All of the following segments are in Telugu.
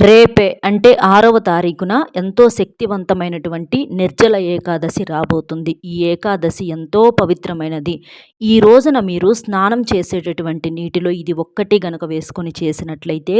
రేపే అంటే ఆరవ తారీఖున ఎంతో శక్తివంతమైనటువంటి నిర్జల ఏకాదశి రాబోతుంది. ఈ ఏకాదశి ఎంతో పవిత్రమైనది. ఈ రోజున మీరు స్నానం చేసేటటువంటి నీటిలో ఇది ఒక్కటి గనక వేసుకొని చేసినట్లయితే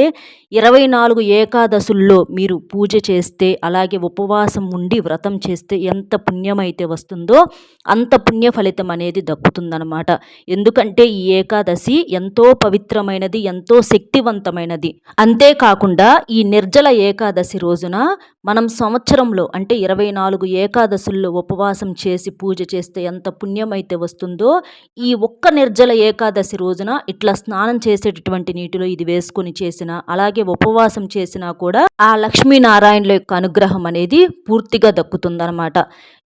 ఇరవై నాలుగు ఏకాదశుల్లో మీరు పూజ చేస్తే అలాగే ఉపవాసం ఉండి వ్రతం చేస్తే ఎంత పుణ్యమైతే వస్తుందో అంత పుణ్య ఫలితం అనేది దక్కుతుందనమాట ఎందుకంటే ఈ ఏకాదశి ఎంతో పవిత్రమైనది ఎంతో శక్తివంతమైనది. అంతేకాకుండా ఈ నిర్జల ఏకాదశి రోజున మనం సంవత్సరంలో అంటే ఇరవై నాలుగు ఏకాదశుల్లో ఉపవాసం చేసి పూజ చేస్తే ఎంత పుణ్యమైతే వస్తుందో ఈ ఒక్క నిర్జల ఏకాదశి రోజున ఇట్లా స్నానం చేసేటటువంటి నీటిలో ఇది వేసుకొని చేసిన అలాగే ఉపవాసం చేసినా కూడా ఆ లక్ష్మీనారాయణుల యొక్క అనుగ్రహం అనేది పూర్తిగా దక్కుతుందనమాట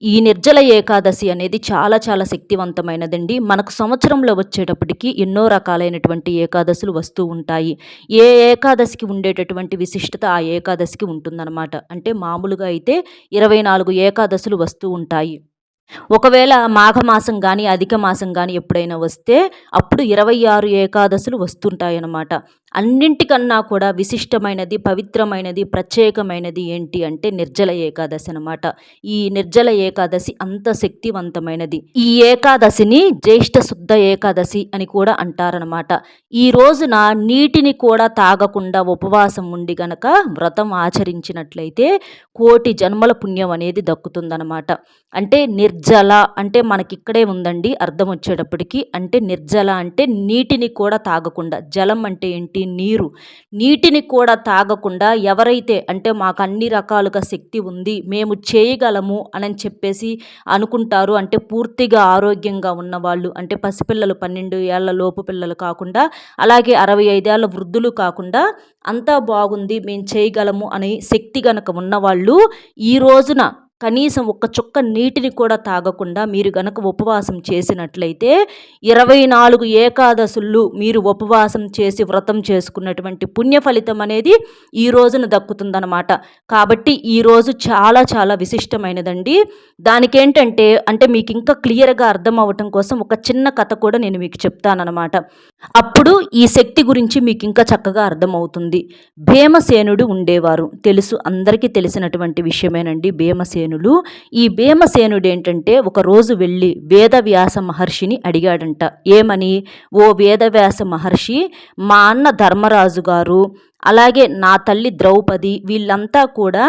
ఈ నిర్జల ఏకాదశి అనేది చాలా చాలా శక్తివంతమైనదండి. మనకు సంవత్సరంలో వచ్చేటప్పటికి ఎన్నో రకాలైనటువంటి ఏకాదశులు వస్తూ ఉంటాయి. ఏ ఏకాదశికి ఉండేటటువంటి విశిష్టత ఆ ఏకాదశికి ఉంటుందన్నమాట. అంటే మామూలుగా అయితే ఇరవై నాలుగు ఏకాదశులు వస్తూ ఉంటాయి. ఒకవేళ మాఘమాసం కానీ అధిక మాసం కానీ ఎప్పుడైనా వస్తే అప్పుడు ఇరవై ఆరు ఏకాదశులు వస్తుంటాయన్నమాట. అన్నింటికన్నా కూడా విశిష్టమైనది పవిత్రమైనది ప్రత్యేకమైనది ఏంటి అంటే నిర్జల ఏకాదశి అనమాట ఈ నిర్జల ఏకాదశి అంత శక్తివంతమైనది. ఈ ఏకాదశిని జ్యేష్ఠ శుద్ధ ఏకాదశి అని కూడా అంటారనమాట ఈ రోజున నీటిని కూడా తాగకుండా ఉపవాసం ఉండి గనక వ్రతం ఆచరించినట్లయితే కోటి జన్మల పుణ్యం అనేది దక్కుతుందనమాట అంటే నిర్జల అంటే మనకి ఇక్కడే ఉందండి అర్థం వచ్చేటప్పటికి. అంటే నిర్జల అంటే నీటిని కూడా తాగకుండా జలం అంటే ఏంటి నీరు. నీటిని కూడా తాగకుండా ఎవరైతే అంటే మాకు అన్ని రకాలుగా శక్తి ఉంది మేము చేయగలము అని చెప్పేసి అనుకుంటారు. అంటే పూర్తిగా ఆరోగ్యంగా ఉన్నవాళ్ళు అంటే పసిపిల్లలు పన్నెండు ఏళ్ళ లోపు పిల్లలు కాకుండా అలాగే అరవై ఐదేళ్ళ వృద్ధులు కాకుండా అంతా బాగుంది మేము చేయగలము అనే శక్తి గనక ఉన్నవాళ్ళు ఈ రోజున కనీసం ఒక్క చుక్క నీటిని కూడా తాగకుండా మీరు గనక ఉపవాసం చేసినట్లయితే ఇరవై నాలుగు ఏకాదశులు మీరు ఉపవాసం చేసి వ్రతం చేసుకున్నటువంటి పుణ్య ఫలితం అనేది ఈ రోజున దక్కుతుందనమాట కాబట్టి ఈరోజు చాలా చాలా విశిష్టమైనదండి. దానికేంటంటే అంటే మీకు ఇంకా క్లియర్గా అర్థం అవ్వటం కోసం ఒక చిన్న కథ కూడా నేను మీకు చెప్తానమాట అప్పుడు ఈ శక్తి గురించి మీకు ఇంకా చక్కగా అర్థమవుతుంది. భీమసేనుడు ఉండేవారు. తెలుసు అందరికీ తెలిసినటువంటి విషయమేనండి భీమసేను భీమసేనులు ఈ భీమసేనుడు ఏంటంటే ఒకరోజు వెళ్ళి వేదవ్యాస మహర్షిని అడిగాడంట. ఏమని? ఓ వేదవ్యాస మహర్షి మా అన్న ధర్మరాజు గారు అలాగే నా తల్లి ద్రౌపది వీళ్ళంతా కూడా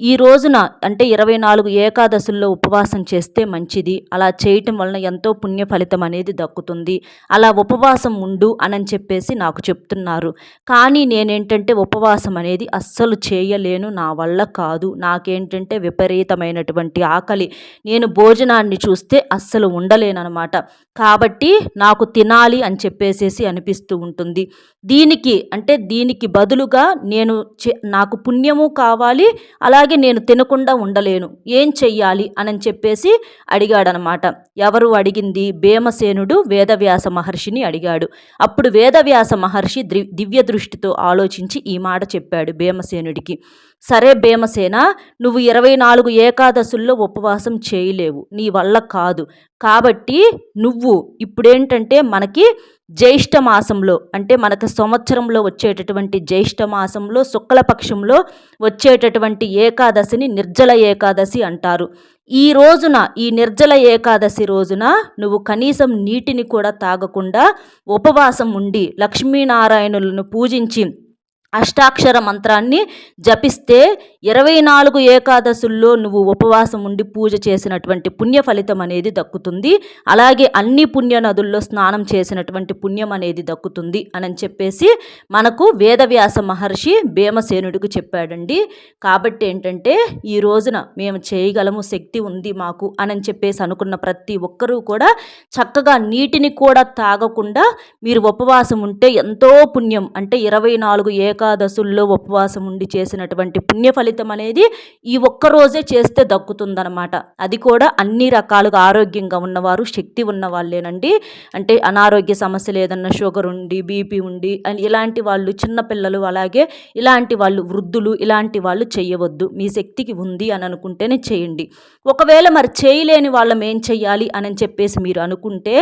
ఈ రోజున అంటే ఇరవై నాలుగు ఏకాదశుల్లో ఉపవాసం చేస్తే మంచిది. అలా చేయటం వలన ఎంతో పుణ్య ఫలితం అనేది దక్కుతుంది. అలా ఉపవాసం ఉండు అని చెప్పేసి నాకు చెప్తున్నారు. కానీ నేనేంటంటే ఉపవాసం అనేది అస్సలు చేయలేను నా వల్ల కాదు. నాకేంటంటే విపరీతమైనటువంటి ఆకలి. నేను భోజనాన్ని చూస్తే అస్సలు ఉండలేనమాట కాబట్టి నాకు తినాలి అని చెప్పేసేసి అనిపిస్తూ ఉంటుంది. దీనికి అంటే దీనికి బదులు బదులుగా నేను నాకు పుణ్యము కావాలి అలాగే నేను తినకుండా ఉండలేను. ఏం చెయ్యాలి? అని చెప్పేసి అడిగాడనమాట. ఎవరు అడిగింది? భీమసేనుడు వేదవ్యాస మహర్షిని అడిగాడు. అప్పుడు వేదవ్యాస మహర్షి దివ్య దృష్టితో ఆలోచించి ఈ మాట చెప్పాడు భీమసేనుడికి. సరే భీమసేన నువ్వు ఇరవై నాలుగు ఏకాదశుల్లో ఉపవాసం చేయలేవు. నీ వల్ల కాదు. కాబట్టి నువ్వు ఇప్పుడేంటంటే మనకి జ్యేష్ఠ మాసంలో అంటే మనకు సంవత్సరంలో వచ్చేటటువంటి జ్యేష్ఠ మాసంలో శుక్లపక్షంలో వచ్చేటటువంటి ఏకాదశిని నిర్జల ఏకాదశి అంటారు. ఈ రోజున ఈ నిర్జల ఏకాదశి రోజున నువ్వు కనీసం నీటిని కూడా తాగకుండా ఉపవాసం ఉండి లక్ష్మీనారాయణులను పూజించి అష్టాక్షర మంత్రాన్ని జపిస్తే ఇరవై నాలుగు ఏకాదశుల్లో నువ్వు ఉపవాసం ఉండి పూజ చేసినటువంటి పుణ్య ఫలితం అనేది దక్కుతుంది. అలాగే అన్ని పుణ్య నదుల్లో స్నానం చేసినటువంటి పుణ్యం అనేది దక్కుతుంది అని చెప్పేసి మనకు వేదవ్యాస మహర్షి భీమసేనుడికి చెప్పాడండి. కాబట్టి ఏంటంటే ఈ రోజున మేము చేయగలము శక్తి ఉంది మాకు అని చెప్పేసి అనుకున్న ప్రతి ఒక్కరూ కూడా చక్కగా నీటిని కూడా తాగకుండా మీరు ఉపవాసం ఉంటే ఎంతో పుణ్యం. అంటే ఇరవై నాలుగు ఏక ఏకాదశుల్లో ఉపవాసం ఉండి చేసినటువంటి పుణ్య ఫలితం అనేది ఈ ఒక్కరోజే చేస్తే దక్కుతుందనమాట అది కూడా అన్ని రకాలుగా ఆరోగ్యంగా ఉన్నవారు శక్తి ఉన్న వాళ్ళేనండి అంటే అనారోగ్య సమస్యలు ఏదన్నా షుగర్ ఉండి బీపీ ఉండి ఇలాంటి వాళ్ళు చిన్నపిల్లలు అలాగే ఇలాంటి వాళ్ళు వృద్ధులు ఇలాంటి వాళ్ళు చేయవద్దు. మీ శక్తికి ఉంది అని అనుకుంటేనే చేయండి. ఒకవేళ మరి చేయలేని వాళ్ళం ఏం చెయ్యాలి అని చెప్పేసి మీరు అనుకుంటే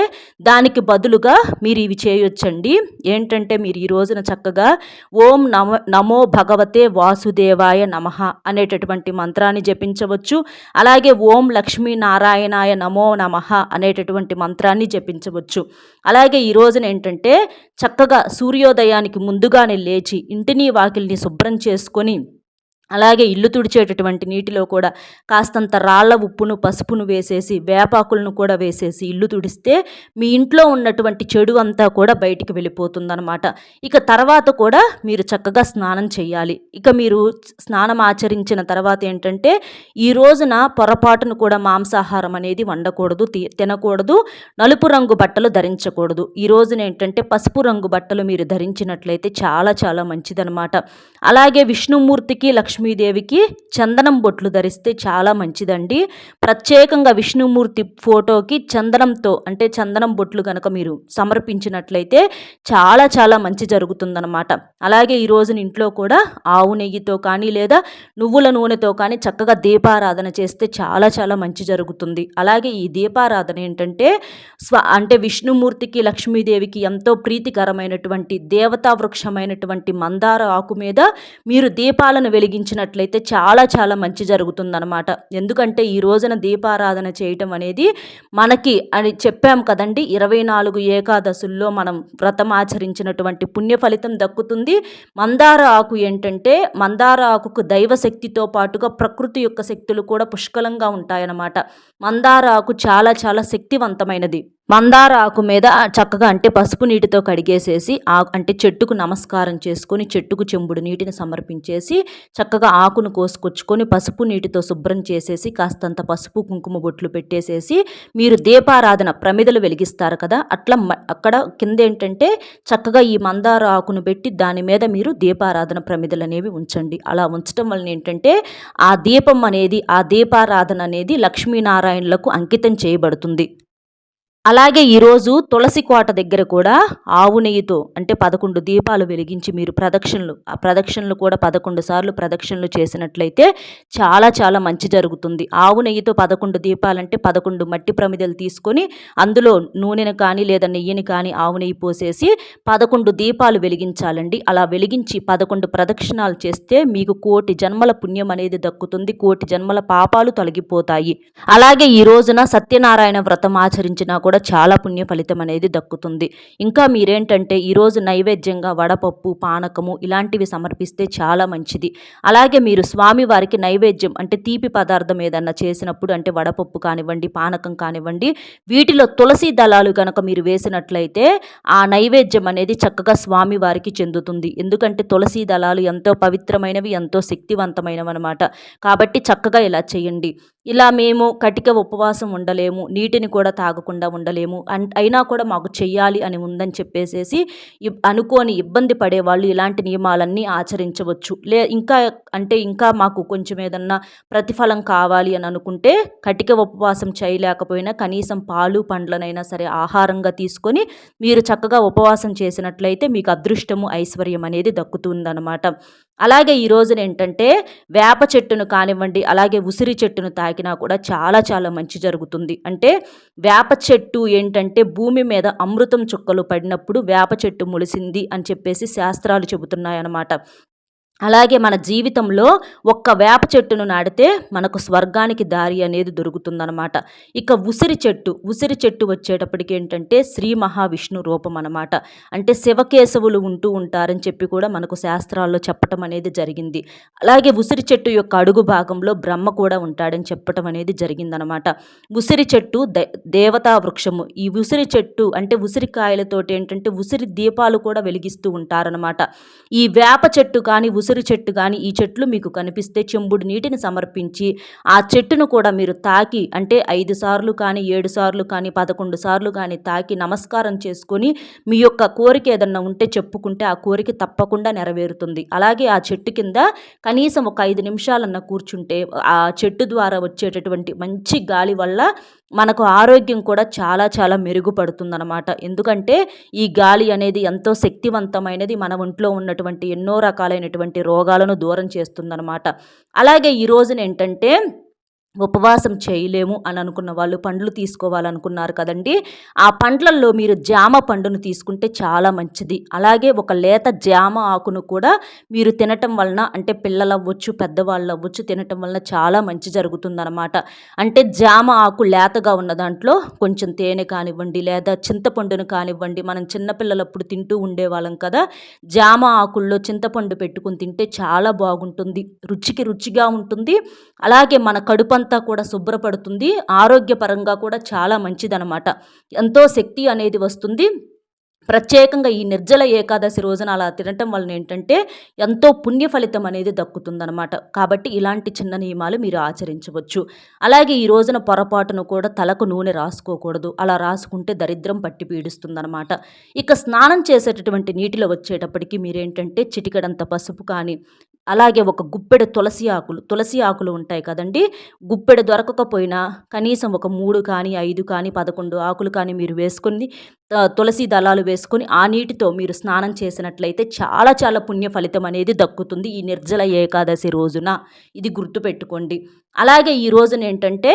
దానికి బదులుగా మీరు ఇవి చేయొచ్చండి. ఏంటంటే మీరు ఈ రోజున చక్కగా ఓం నమ నమో భగవతే వాసుదేవాయ నమ అనేటటువంటి మంత్రాన్ని జపించవచ్చు. అలాగే ఓం లక్ష్మీ నారాయణాయ నమో నమ అనేటటువంటి మంత్రాన్ని జపించవచ్చు. అలాగే ఈ రోజున ఏంటంటే చక్కగా సూర్యోదయానికి ముందుగానే లేచి ఇంటిని వాకిల్ని శుభ్రం చేసుకొని అలాగే ఇల్లు తుడిచేటటువంటి నీటిలో కూడా కాస్తంత రాళ్ళ ఉప్పును పసుపును వేసేసి వేపాకులను కూడా వేసేసి ఇల్లు తుడిస్తే మీ ఇంట్లో ఉన్నటువంటి చెడు అంతా కూడా బయటికి వెళ్ళిపోతుందనమాట ఇక తర్వాత కూడా మీరు చక్కగా స్నానం చేయాలి. ఇక మీరు స్నానం ఆచరించిన తర్వాత ఏంటంటే ఈ రోజున పొరపాటును కూడా మాంసాహారం అనేది వండకూడదు తినకూడదు నలుపు రంగు బట్టలు ధరించకూడదు. ఈ రోజున ఏంటంటే పసుపు రంగు బట్టలు మీరు ధరించినట్లయితే చాలా చాలా మంచిదనమాట అలాగే విష్ణుమూర్తికి లక్ష్మీ లక్ష్మీదేవికి చందనం బొట్లు ధరిస్తే చాలా మంచిదండి. ప్రత్యేకంగా విష్ణుమూర్తి ఫోటోకి చందనంతో అంటే చందనం బొట్లు కనుక మీరు సమర్పించినట్లయితే చాలా చాలా మంచి జరుగుతుందన్నమాట. అలాగే ఈ రోజున ఇంట్లో కూడా ఆవు నెయ్యితో కానీ లేదా నువ్వుల నూనెతో కానీ చక్కగా దీపారాధన చేస్తే చాలా చాలా మంచి జరుగుతుంది. అలాగే ఈ దీపారాధన ఏంటంటే స్వ అంటే విష్ణుమూర్తికి లక్ష్మీదేవికి ఎంతో ప్రీతికరమైనటువంటి దేవతా వృక్షమైనటువంటి మందార ఆకు మీద మీరు దీపాలను వెలిగించి ఉంచినట్లయితే చాలా చాలా మంచి జరుగుతుందనమాట ఎందుకంటే ఈ రోజున దీపారాధన చేయటం అనేది మనకి అని చెప్పాం కదండి ఇరవై నాలుగు ఏకాదశుల్లో మనం వ్రతం ఆచరించినటువంటి పుణ్య ఫలితం దక్కుతుంది. మందార ఆకు ఏంటంటే మందార ఆకుకు దైవ శక్తితో పాటుగా ప్రకృతి యొక్క శక్తులు కూడా పుష్కలంగా ఉంటాయన్నమాట. మందార ఆకు చాలా చాలా శక్తివంతమైనది. మందార ఆకు మీద చక్కగా అంటే పసుపు నీటితో కడిగేసేసి ఆ అంటే చెట్టుకు నమస్కారం చేసుకొని చెట్టుకు చెంబుడు నీటిని సమర్పించేసి చక్కగా ఆకును కోసుకొచ్చుకొని పసుపు నీటితో శుభ్రం చేసేసి కాస్తంత పసుపు కుంకుమ బొట్లు పెట్టేసేసి మీరు దీపారాధన ప్రమిదలు వెలిగిస్తారు కదా అట్లా అక్కడ కింద ఏంటంటే చక్కగా ఈ మందార ఆకును పెట్టి దాని మీద మీరు దీపారాధన ప్రమిదలు అనేవి ఉంచండి. అలా ఉంచడం వలన ఏంటంటే ఆ దీపం అనేది ఆ దీపారాధన అనేది లక్ష్మీనారాయణులకు అంకితం చేయబడుతుంది. అలాగే ఈరోజు తులసి కోట దగ్గర కూడా ఆవు నెయ్యితో అంటే పదకొండు దీపాలు వెలిగించి మీరు ప్రదక్షిణలు ఆ ప్రదక్షిణలు కూడా పదకొండు సార్లు ప్రదక్షిణలు చేసినట్లయితే చాలా చాలా మంచి జరుగుతుంది. ఆవు నెయ్యితో పదకొండు దీపాలంటే పదకొండు మట్టి ప్రమిదలు తీసుకొని అందులో నూనెను కానీ లేదా నెయ్యిని కానీ ఆవు నెయ్యి పోసేసి పదకొండు దీపాలు వెలిగించాలండి. అలా వెలిగించి పదకొండు ప్రదక్షిణాలు చేస్తే మీకు కోటి జన్మల పుణ్యం అనేది దక్కుతుంది కోటి జన్మల పాపాలు తొలగిపోతాయి. అలాగే ఈ రోజున సత్యనారాయణ వ్రతం ఆచరించినా కూడా కూడా చాలా పుణ్య ఫలితం అనేది దక్కుతుంది. ఇంకా మీరేంటంటే ఈరోజు నైవేద్యంగా వడపప్పు పానకము ఇలాంటివి సమర్పిస్తే చాలా మంచిది. అలాగే మీరు స్వామివారికి నైవేద్యం అంటే తీపి పదార్థం ఏదన్నా చేసినప్పుడు అంటే వడపప్పు కానివ్వండి పానకం కానివ్వండి వీటిలో తులసి దళాలు కనుక మీరు వేసినట్లయితే ఆ నైవేద్యం అనేది చక్కగా స్వామివారికి చెందుతుంది. ఎందుకంటే తులసి దళాలు ఎంతో పవిత్రమైనవి ఎంతో శక్తివంతమైనవి అనమాట కాబట్టి చక్కగా ఇలా చేయండి. ఇలా మేము కటిక ఉపవాసం ఉండలేము నీటిని కూడా తాగకుండా ఉండలేము. అయినా కూడా మాకు చెయ్యాలి అని ఉందని చెప్పేసేసి అనుకోని ఇబ్బంది పడే వాళ్ళు ఇలాంటి నియమాలన్నీ ఆచరించవచ్చు. లే ఇంకా అంటే ఇంకా మాకు కొంచెం ఏదన్నా ప్రతిఫలం కావాలి అని అనుకుంటే కటిక ఉపవాసం చేయలేకపోయినా కనీసం పాలు పండ్లనైనా సరే ఆహారంగా తీసుకొని మీరు చక్కగా ఉపవాసం చేసినట్లయితే మీకు అదృష్టము ఐశ్వర్యం అనేది దక్కుతుందన్నమాట. అలాగే ఈ రోజున ఏంటంటే వేప చెట్టును కానివ్వండి అలాగే ఉసిరి చెట్టును తాకినా కూడా చాలా చాలా మంచి జరుగుతుంది. అంటే వేప చెట్టు ఏంటంటే భూమి మీద అమృతం చుక్కలు పడినప్పుడు వేప చెట్టు ములిసింది అని చెప్పేసి శాస్త్రాలు చెబుతున్నాయన్నమాట. అలాగే మన జీవితంలో ఒక్క వేప చెట్టును నాటితే మనకు స్వర్గానికి దారి అనేది దొరుకుతుందనమాట ఇక ఉసిరి చెట్టు ఉసిరి చెట్టు వచ్చేటప్పటికి ఏంటంటే శ్రీ మహావిష్ణు రూపం అనమాట అంటే శివకేశవులు ఉంటూ ఉంటారని చెప్పి కూడా మనకు శాస్త్రాల్లో చెప్పటం అనేది జరిగింది. అలాగే ఉసిరి చెట్టు యొక్క అడుగు భాగంలో బ్రహ్మ కూడా ఉంటాడని చెప్పటం అనేది జరిగిందనమాట ఉసిరి చెట్టు దేవతా వృక్షము. ఈ ఉసిరి చెట్టు అంటే ఉసిరికాయలతోటి ఏంటంటే ఉసిరి దీపాలు కూడా వెలిగిస్తూ ఉంటారనమాట ఈ వేప చెట్టు కానీ ఉసిరి చెట్టు కానీ ఈ చెట్లు మీకు కనిపిస్తే చెంబుడు నీటిని సమర్పించి ఆ చెట్టును కూడా మీరు తాకి అంటే ఐదు సార్లు కానీ ఏడు సార్లు కానీ పదకొండు సార్లు కానీ తాకి నమస్కారం చేసుకొని మీ యొక్క కోరిక ఏదన్నా ఉంటే చెప్పుకుంటే ఆ కోరిక తప్పకుండా నెరవేరుతుంది. అలాగే ఆ చెట్టు కింద కనీసం ఒక ఐదు నిమిషాలన్నా కూర్చుంటే ఆ చెట్టు ద్వారా వచ్చేటటువంటి మంచి గాలి వల్ల మనకు ఆరోగ్యం కూడా చాలా చాలా మెరుగుపడుతుందన్నమాట. ఎందుకంటే ఈ గాలి అనేది ఎంతో శక్తివంతమైనది మన ఒంట్లో ఉన్నటువంటి ఎన్నో రకాలైనటువంటి రోగాలను దూరం చేస్తుందన్నమాట. అలాగే ఈ రోజున ఏంటంటే ఉపవాసం చేయలేము అని అనుకున్న వాళ్ళు పండ్లు తీసుకోవాలనుకున్నారు కదండి. ఆ పండ్లల్లో మీరు జామ పండును తీసుకుంటే చాలా మంచిది. అలాగే ఒక లేత జామ ఆకును కూడా మీరు తినటం వలన అంటే పిల్లలు అవ్వచ్చు పెద్దవాళ్ళు అవ్వచ్చు తినటం వలన చాలా మంచి జరుగుతుందన్నమాట. అంటే జామ ఆకు లేతగా ఉన్న దాంట్లో కొంచెం తేనె కానివ్వండి లేదా చింతపండును కానివ్వండి మనం చిన్నపిల్లలప్పుడు తింటూ ఉండేవాళ్ళం కదా. జామ ఆకుల్లో చింతపండు పెట్టుకుని తింటే చాలా బాగుంటుంది. రుచికి రుచిగా ఉంటుంది. అలాగే మన కడుపు కూడా శుభ్రపడుతుంది. ఆరోగ్యపరంగా కూడా చాలా మంచిదనమాట ఎంతో శక్తి అనేది వస్తుంది. ప్రత్యేకంగా ఈ నిర్జల ఏకాదశి రోజున అలా తినటం వలన ఏంటంటే ఎంతో పుణ్య ఫలితం అనేది దక్కుతుందనమాట కాబట్టి ఇలాంటి చిన్న నియమాలు మీరు ఆచరించవచ్చు. అలాగే ఈ రోజున పొరపాటును కూడా తలకు నూనె రాసుకోకూడదు. అలా రాసుకుంటే దరిద్రం పట్టి పీడిస్తుందనమాట ఇక స్నానం చేసేటటువంటి నీటిలో వచ్చేటప్పటికి మీరేంటంటే చిటికడంత పసుపు కానీ అలాగే ఒక గుప్పెడు తులసి ఆకులు తులసి ఆకులు ఉంటాయి కదండి. గుప్పెడు దొరకకపోయినా కనీసం ఒక మూడు కానీ ఐదు కానీ పదకొండు ఆకులు కానీ మీరు వేసుకుని తులసి దళాలు వేసుకొని ఆ నీటితో మీరు స్నానం చేసినట్లయితే చాలా చాలా పుణ్య ఫలితం అనేది దక్కుతుంది ఈ నిర్జల ఏకాదశి రోజున. ఇది గుర్తుపెట్టుకోండి. అలాగే ఈ రోజున ఏంటంటే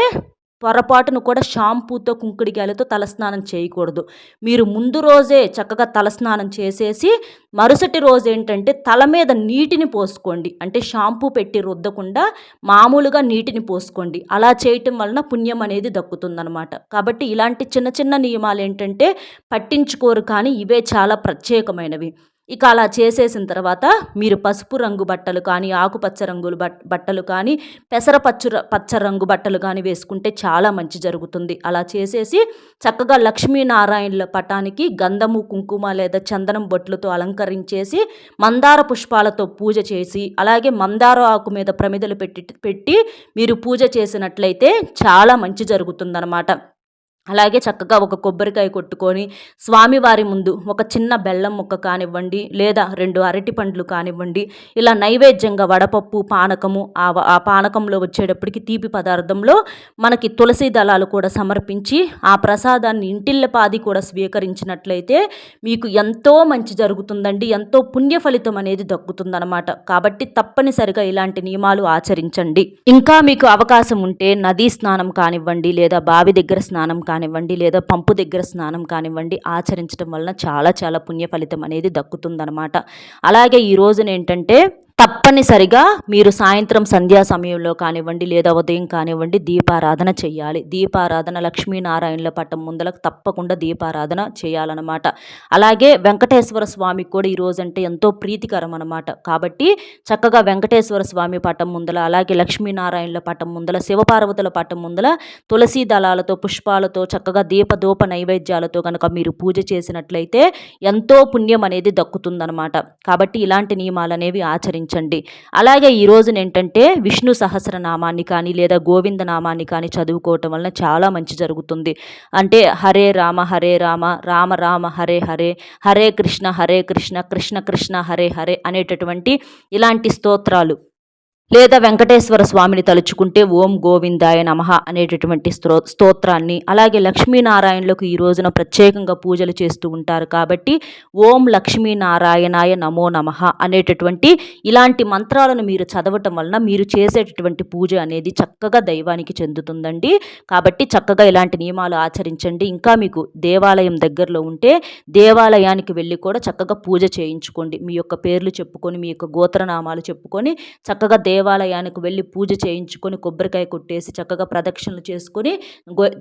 పొరపాటును కూడా షాంపూతో కుంకుడికాయలతో తలస్నానం చేయకూడదు. మీరు ముందు రోజే చక్కగా తలస్నానం చేసేసి మరుసటి రోజు ఏంటంటే తల మీద నీటిని పోసుకోండి. అంటే షాంపూ పెట్టి రుద్దకుండా మామూలుగా నీటిని పోసుకోండి. అలా చేయటం వలన పుణ్యం అనేది దక్కుతుందనమాట కాబట్టి ఇలాంటి చిన్న చిన్న నియమాలు ఏంటంటే పట్టించుకోరు కానీ ఇవే చాలా ప్రత్యేకమైనవి. ఇక అలా చేసేసిన తర్వాత మీరు పసుపు రంగు బట్టలు కానీ ఆకుపచ్చ రంగులు బట్టలు కానీ పెసరపచ్చు పచ్చ రంగు బట్టలు కానీ వేసుకుంటే చాలా మంచి జరుగుతుంది. అలా చేసేసి చక్కగా లక్ష్మీనారాయణుల పటానికి గంధము కుంకుమ లేదా చందనం బొట్లతో అలంకరించేసి మందార పుష్పాలతో పూజ చేసి అలాగే మందార ఆకు మీద ప్రమిదలు పెట్టి పెట్టి మీరు పూజ చేసినట్లయితే చాలా మంచి జరుగుతుందన్నమాట. అలాగే చక్కగా ఒక కొబ్బరికాయ కొట్టుకొని స్వామివారి ముందు ఒక చిన్న బెల్లం ముక్క కానివ్వండి లేదా రెండు అరటి పండ్లు కానివ్వండి ఇలా నైవేద్యంగా వడపప్పు పానకము ఆ ఆ పానకంలో వచ్చేటప్పటికి తీపి పదార్థంలో మనకి తులసి దళాలు కూడా సమర్పించి ఆ ప్రసాదాన్ని ఇంటిల్లపాది కూడా స్వీకరించినట్లయితే మీకు ఎంతో మంచి జరుగుతుందండి. ఎంతో పుణ్య ఫలితం అనేది దక్కుతుందనమాట కాబట్టి తప్పనిసరిగా ఇలాంటి నియమాలు ఆచరించండి. ఇంకా మీకు అవకాశం ఉంటే నదీ స్నానం కానివ్వండి లేదా బావి దగ్గర స్నానం కానివ్వండి కానివ్వండి లేదా పంపు దగ్గర స్నానం కానివ్వండి ఆచరించడం వలన చాలా చాలా పుణ్య ఫలితం అనేది దక్కుతుందనమాట అలాగే ఈ రోజున ఏంటంటే తప్పనిసరిగా మీరు సాయంత్రం సంధ్యా సమయంలో కానివ్వండి లేదా ఉదయం కానివ్వండి దీపారాధన చేయాలి. దీపారాధన లక్ష్మీనారాయణుల పట్టం ముందలకు తప్పకుండా దీపారాధన చేయాలన్నమాట. అలాగే వెంకటేశ్వర స్వామికి కూడా ఈరోజంటే ఎంతో ప్రీతికరం అనమాట కాబట్టి చక్కగా వెంకటేశ్వర స్వామి పట్టం ముందల అలాగే లక్ష్మీనారాయణుల పట్టం ముందల శివపార్వతుల పట్టం ముందల తులసి దళాలతో పుష్పాలతో చక్కగా దీపదూప నైవేద్యాలతో కనుక మీరు పూజ చేసినట్లయితే ఎంతో పుణ్యం అనేది దక్కుతుందనమాట కాబట్టి ఇలాంటి నియమాలు అనేవి ఆచరించాలి ఆచరించండి అలాగే ఈ రోజున ఏంటంటే విష్ణు సహస్రనామాన్ని కానీ లేదా గోవింద నామాన్ని కానీ చదువుకోవటం వలన చాలా మంచి జరుగుతుంది. అంటే హరే రామ హరే రామ రామ రామ హరే హరే హరే కృష్ణ హరే కృష్ణ కృష్ణ కృష్ణ హరే హరే అనేటటువంటి ఇలాంటి స్తోత్రాలు. లేదా వెంకటేశ్వర స్వామిని తలుచుకుంటే ఓం గోవిందాయ నమః అనేటటువంటి స్త్రో స్తోత్రాన్ని అలాగే లక్ష్మీనారాయణులకు ఈ రోజున ప్రత్యేకంగా పూజలు చేస్తూ ఉంటారు కాబట్టి ఓం లక్ష్మీనారాయణాయ నమో నమః అనేటటువంటి ఇలాంటి మంత్రాలను మీరు చదవటం వలన మీరు చేసేటటువంటి పూజ అనేది చక్కగా దైవానికి చెందుతుందండి. కాబట్టి చక్కగా ఇలాంటి నియమాలు ఆచరించండి. ఇంకా మీకు దేవాలయం దగ్గరలో ఉంటే దేవాలయానికి వెళ్ళి కూడా చక్కగా పూజ చేయించుకోండి. మీ యొక్క పేర్లు చెప్పుకొని మీ యొక్క గోత్రనామాలు చెప్పుకొని చక్కగా దేవ దేవాలయానికి వెళ్ళి పూజ చేయించుకొని కొబ్బరికాయ కొట్టేసి చక్కగా ప్రదక్షిణలు చేసుకొని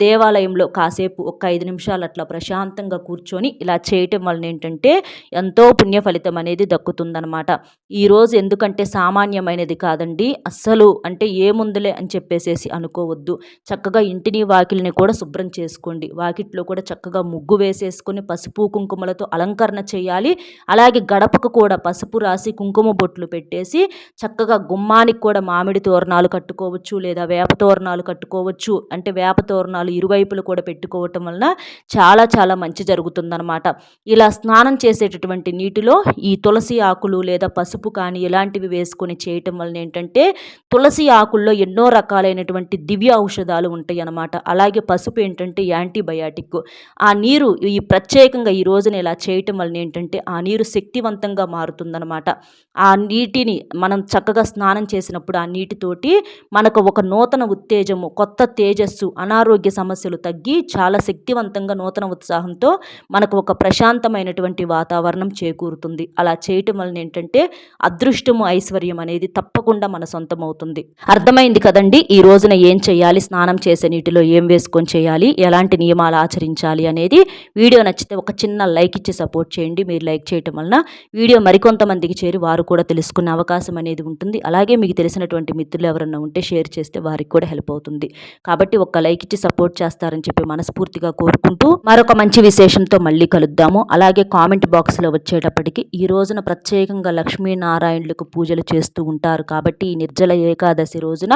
దేవాలయంలో కాసేపు ఒక ఐదు నిమిషాలు అట్లా ప్రశాంతంగా కూర్చొని ఇలా చేయటం వలన ఏంటంటే ఎంతో పుణ్య ఫలితం అనేది దక్కుతుందనమాట ఈరోజు ఎందుకంటే సామాన్యమైనది కాదండి అస్సలు అంటే ఏముందులే అని చెప్పేసేసి అనుకోవద్దు. చక్కగా ఇంటిని వాకిలిని కూడా శుభ్రం చేసుకోండి. వాకిట్లో కూడా చక్కగా ముగ్గు వేసేసుకొని పసుపు కుంకుమలతో అలంకరణ చేయాలి. అలాగే గడపకు కూడా పసుపు రాసి కుంకుమ బొట్లు పెట్టేసి చక్కగా గుమ్మానికి దానికి కూడా మామిడి తోరణాలు కట్టుకోవచ్చు లేదా వేప తోరణాలు కట్టుకోవచ్చు. అంటే వేప తోరణాలు ఇరువైపులు కూడా పెట్టుకోవటం వలన చాలా చాలా మంచి జరుగుతుందనమాట ఇలా స్నానం చేసేటటువంటి నీటిలో ఈ తులసి ఆకులు లేదా పసుపు కానీ ఇలాంటివి వేసుకొని చేయటం వలన ఏంటంటే తులసి ఆకుల్లో ఎన్నో రకాలైనటువంటి దివ్య ఔషధాలు ఉంటాయి అన్నమాట అలాగే పసుపు ఏంటంటే యాంటీబయాటిక్. ఆ నీరు ఈ ప్రత్యేకంగా ఈ రోజున ఇలా చేయటం వలన ఏంటంటే ఆ నీరు శక్తివంతంగా మారుతుందనమాట ఆ నీటిని మనం చక్కగా స్నానం చేసినప్పుడు ఆ నీటితోటి మనకు ఒక నూతన ఉత్తేజము కొత్త తేజస్సు అనారోగ్య సమస్యలు తగ్గి చాలా శక్తివంతంగా నూతన ఉత్సాహంతో మనకు ఒక ప్రశాంతమైనటువంటి వాతావరణం చేకూరుతుంది. అలా చేయటం వలన ఏంటంటే అదృష్టము ఐశ్వర్యం అనేది తప్పకుండా మన సొంతం అవుతుంది అర్థమైంది కదండి? ఈ రోజున ఏం చేయాలి? స్నానం చేసే నీటిలో ఏం వేసుకొని చేయాలి? ఎలాంటి నియమాలు ఆచరించాలి అనేది వీడియో నచ్చితే ఒక చిన్న లైక్ ఇచ్చి సపోర్ట్ చేయండి. మీరు లైక్ చేయటం వలన వీడియో మరికొంతమందికి చేరి వారు కూడా తెలుసుకునే అవకాశం అనేది ఉంటుంది. అలాగే మీకు తెలిసినటువంటి మిత్రులు ఎవరన్నా ఉంటే షేర్ చేస్తే వారికి కూడా హెల్ప్ అవుతుంది. కాబట్టి ఒక లైక్ ఇచ్చి సపోర్ట్ చేస్తారని చెప్పి మనస్ఫూర్తిగా కోరుకుంటూ మరొక మంచి విశేషంతో మళ్ళీ కలుద్దాము. అలాగే కామెంట్ బాక్స్లో వచ్చేటప్పటికి ఈ రోజున ప్రత్యేకంగా లక్ష్మీనారాయణులకు పూజలు చేస్తూ ఉంటారు. కాబట్టి ఈ నిర్జల ఏకాదశి రోజున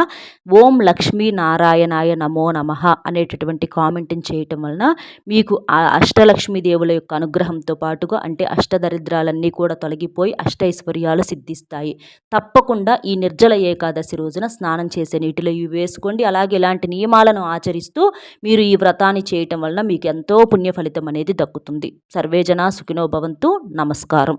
ఓం లక్ష్మీ నారాయణాయ నమో నమః అనేటటువంటి కామెంట్ని చేయటం వలన మీకు ఆ అష్టలక్ష్మీ దేవుల యొక్క అనుగ్రహంతో పాటుగా అంటే అష్టదరిద్రాలన్నీ కూడా తొలగిపోయి అష్టైశ్వర్యాలు సిద్ధిస్తాయి. తప్పకుండా ఈ నిర్జల ఏకాదశి రోజున స్నానం చేసే నీటిలో ఇవి వేసుకోండి. అలాగే ఇలాంటి నియమాలను ఆచరిస్తూ మీరు ఈ వ్రతాన్ని చేయటం వలన మీకు ఎంతో పుణ్య ఫలితం అనేది దక్కుతుంది. సర్వేజన సుఖినో భవంతు. నమస్కారం.